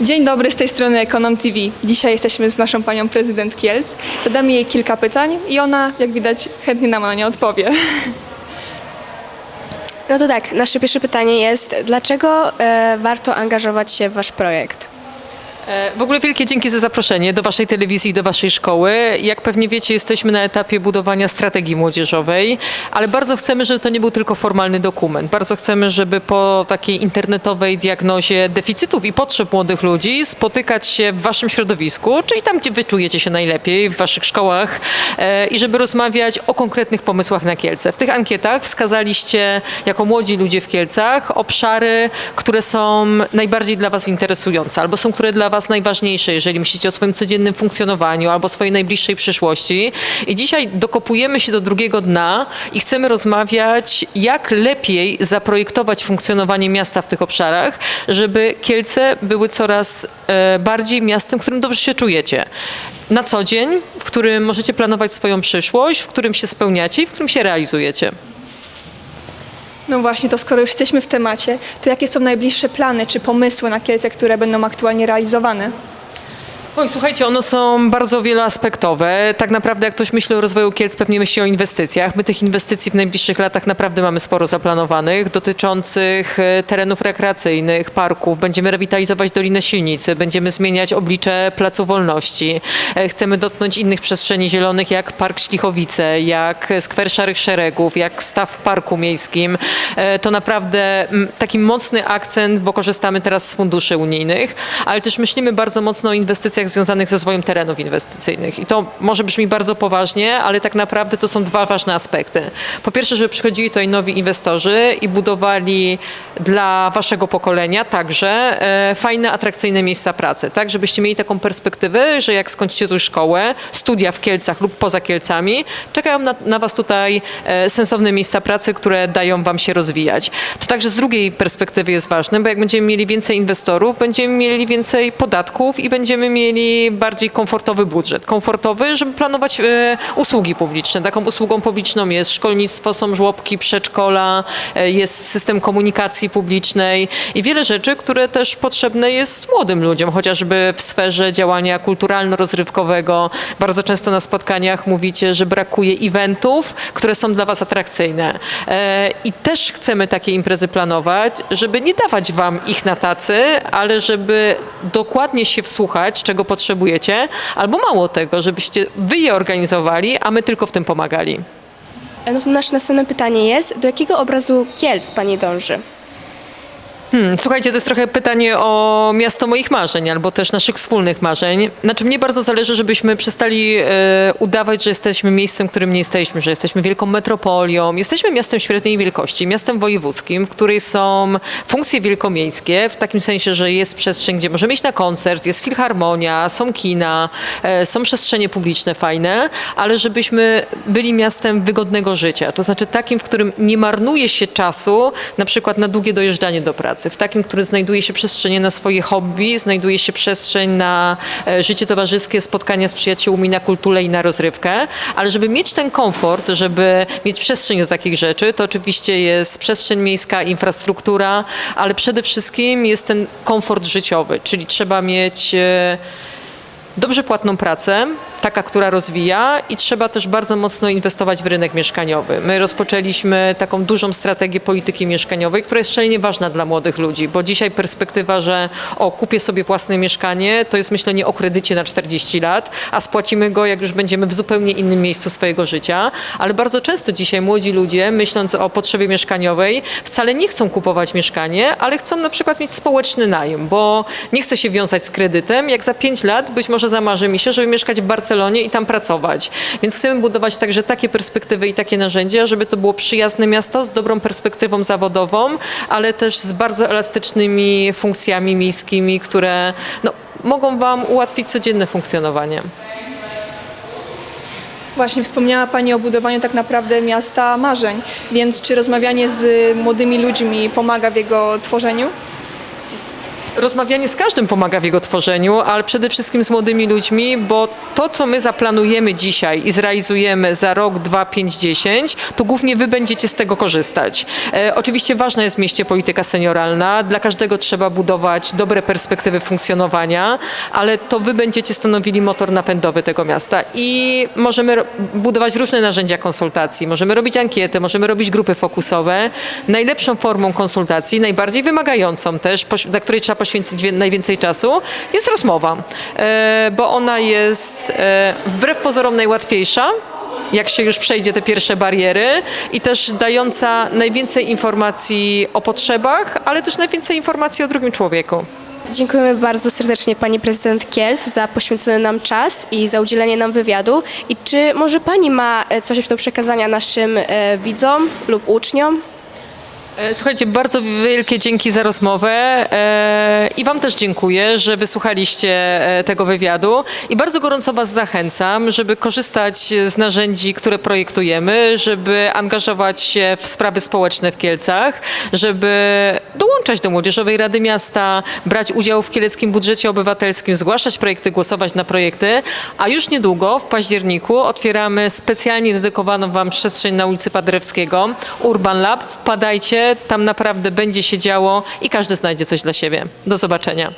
Dzień dobry, z tej strony Ekonom TV. Dzisiaj jesteśmy z naszą panią prezydent Kielc. Zadamy jej kilka pytań i ona, jak widać, chętnie nam na nie odpowie. No to tak, nasze pierwsze pytanie jest, dlaczego e, warto angażować się w Wasz projekt? E, W ogóle wielkie dzięki za zaproszenie do Waszej telewizji i do Waszej szkoły. Jak pewnie wiecie, jesteśmy na etapie budowania strategii młodzieżowej, ale bardzo chcemy, żeby to nie był tylko formalny dokument. Bardzo chcemy, żeby po takiej internetowej diagnozie deficytów i potrzeb młodych ludzi spotykać się w Waszym środowisku, czyli tam, gdzie Wy czujecie się najlepiej, w Waszych szkołach e, i żeby rozmawiać o konkretnych pomysłach na Kielce. W tych ankietach wskazaliście jako młodzi ludzie w Kielcach obszary, które są najbardziej dla Was interesujące albo są, które dla Was najważniejsze, jeżeli myślicie o swoim codziennym funkcjonowaniu albo swojej najbliższej przyszłości. I dzisiaj dokopujemy się do drugiego dna i chcemy rozmawiać, jak lepiej zaprojektować funkcjonowanie miasta w tych obszarach, żeby Kielce były coraz e, bardziej miastem, w którym dobrze się czujecie. Na co dzień, w którym możecie planować swoją przyszłość, w którym się spełniacie i w którym się realizujecie. No właśnie, to skoro już jesteśmy w temacie, to jakie są najbliższe plany czy pomysły na Kielce, które będą aktualnie realizowane? Oj, słuchajcie, one są bardzo wieloaspektowe. Tak naprawdę, jak ktoś myśli o rozwoju Kielc, pewnie myśli o inwestycjach. My tych inwestycji w najbliższych latach naprawdę mamy sporo zaplanowanych, dotyczących e, terenów rekreacyjnych, parków. Będziemy rewitalizować Dolinę Silnicy, będziemy zmieniać oblicze Placu Wolności. E, Chcemy dotknąć innych przestrzeni zielonych, jak Park Ślichowice, jak Skwer Szarych Szeregów, jak staw w Parku Miejskim. E, To naprawdę mm, taki mocny akcent, bo korzystamy teraz z funduszy unijnych, ale też myślimy bardzo mocno o inwestycjach związanych ze rozwojem terenów inwestycyjnych. I to może brzmi bardzo poważnie, ale tak naprawdę to są dwa ważne aspekty. Po pierwsze, żeby przychodzili tutaj nowi inwestorzy i budowali dla waszego pokolenia także e, fajne, atrakcyjne miejsca pracy, tak? Żebyście mieli taką perspektywę, że jak skończycie tu szkołę, studia w Kielcach lub poza Kielcami, czekają na, na was tutaj e, sensowne miejsca pracy, które dają wam się rozwijać. To także z drugiej perspektywy jest ważne, bo jak będziemy mieli więcej inwestorów, będziemy mieli więcej podatków i będziemy mieli bardziej komfortowy budżet. Komfortowy, żeby planować e, usługi publiczne. Taką usługą publiczną jest szkolnictwo, są żłobki, przedszkola, e, jest system komunikacji publicznej i wiele rzeczy, które też potrzebne jest młodym ludziom, chociażby w sferze działania kulturalno-rozrywkowego. Bardzo często na spotkaniach mówicie, że brakuje eventów, które są dla Was atrakcyjne. E, I też chcemy takie imprezy planować, żeby nie dawać Wam ich na tacy, ale żeby dokładnie się wsłuchać, czego potrzebujecie, albo mało tego, żebyście Wy je organizowali, a my tylko w tym pomagali. E, No to nasze następne pytanie jest, do jakiego obrazu Kielc Pani dąży? Hmm, słuchajcie, to jest trochę pytanie o miasto moich marzeń, albo też naszych wspólnych marzeń. Znaczy mnie bardzo zależy, żebyśmy przestali e, udawać, że jesteśmy miejscem, którym nie jesteśmy, że jesteśmy wielką metropolią. Jesteśmy miastem średniej wielkości, miastem wojewódzkim, w której są funkcje wielkomiejskie, w takim sensie, że jest przestrzeń, gdzie możemy iść na koncert, jest filharmonia, są kina, e, są przestrzenie publiczne fajne, ale żebyśmy byli miastem wygodnego życia. To znaczy takim, w którym nie marnuje się czasu na przykład na długie dojeżdżanie do pracy. W takim, który znajduje się przestrzenie na swoje hobby, znajduje się przestrzeń na e, życie towarzyskie, spotkania z przyjaciółmi, na kulturę i na rozrywkę. Ale żeby mieć ten komfort, żeby mieć przestrzeń do takich rzeczy, to oczywiście jest przestrzeń miejska, infrastruktura, ale przede wszystkim jest ten komfort życiowy, czyli trzeba mieć e, dobrze płatną pracę, taka, która rozwija i trzeba też bardzo mocno inwestować w rynek mieszkaniowy. My rozpoczęliśmy taką dużą strategię polityki mieszkaniowej, która jest szalenie ważna dla młodych ludzi, bo dzisiaj perspektywa, że o, kupię sobie własne mieszkanie, to jest myślenie o kredycie na 40 lat, a spłacimy go, jak już będziemy w zupełnie innym miejscu swojego życia. Ale bardzo często dzisiaj młodzi ludzie, myśląc o potrzebie mieszkaniowej, wcale nie chcą kupować mieszkanie, ale chcą na przykład mieć społeczny najem, bo nie chce się wiązać z kredytem. Jak za 5 lat być może zamarzy mi się, żeby mieszkać w Barcelonie i tam pracować. Więc chcemy budować także takie perspektywy i takie narzędzia, żeby to było przyjazne miasto z dobrą perspektywą zawodową, ale też z bardzo elastycznymi funkcjami miejskimi, które no, mogą Wam ułatwić codzienne funkcjonowanie. Właśnie wspomniała Pani o budowaniu tak naprawdę miasta marzeń, więc czy rozmawianie z młodymi ludźmi pomaga w jego tworzeniu? Rozmawianie z każdym pomaga w jego tworzeniu, ale przede wszystkim z młodymi ludźmi, bo to, co my zaplanujemy dzisiaj i zrealizujemy za rok, dwa, pięć, dziesięć, to głównie wy będziecie z tego korzystać. E, oczywiście ważna jest w mieście polityka senioralna. Dla każdego trzeba budować dobre perspektywy funkcjonowania, ale to wy będziecie stanowili motor napędowy tego miasta i możemy budować różne narzędzia konsultacji. Możemy robić ankiety, możemy robić grupy fokusowe. Najlepszą formą konsultacji, najbardziej wymagającą też, dla której trzeba poświęcić najwięcej czasu, jest rozmowa, e, bo ona jest e, wbrew pozorom najłatwiejsza, jak się już przejdzie te pierwsze bariery i też dająca najwięcej informacji o potrzebach, ale też najwięcej informacji o drugim człowieku. Dziękujemy bardzo serdecznie Pani Prezydent Kielc za poświęcony nam czas i za udzielenie nam wywiadu. I czy może Pani ma e, coś do przekazania naszym widzom lub uczniom? E, Słuchajcie, bardzo wielkie dzięki za rozmowę e, i Wam też dziękuję, że wysłuchaliście e, tego wywiadu i bardzo gorąco Was zachęcam, żeby korzystać z narzędzi, które projektujemy, żeby angażować się w sprawy społeczne w Kielcach, żeby dołączać do Młodzieżowej Rady Miasta, brać udział w kieleckim budżecie obywatelskim, zgłaszać projekty, głosować na projekty, a już niedługo w październiku otwieramy specjalnie dedykowaną Wam przestrzeń na ulicy Paderewskiego, Urban Lab. Wpadajcie, tam naprawdę będzie się działo i każdy znajdzie coś dla siebie. Do zobaczenia.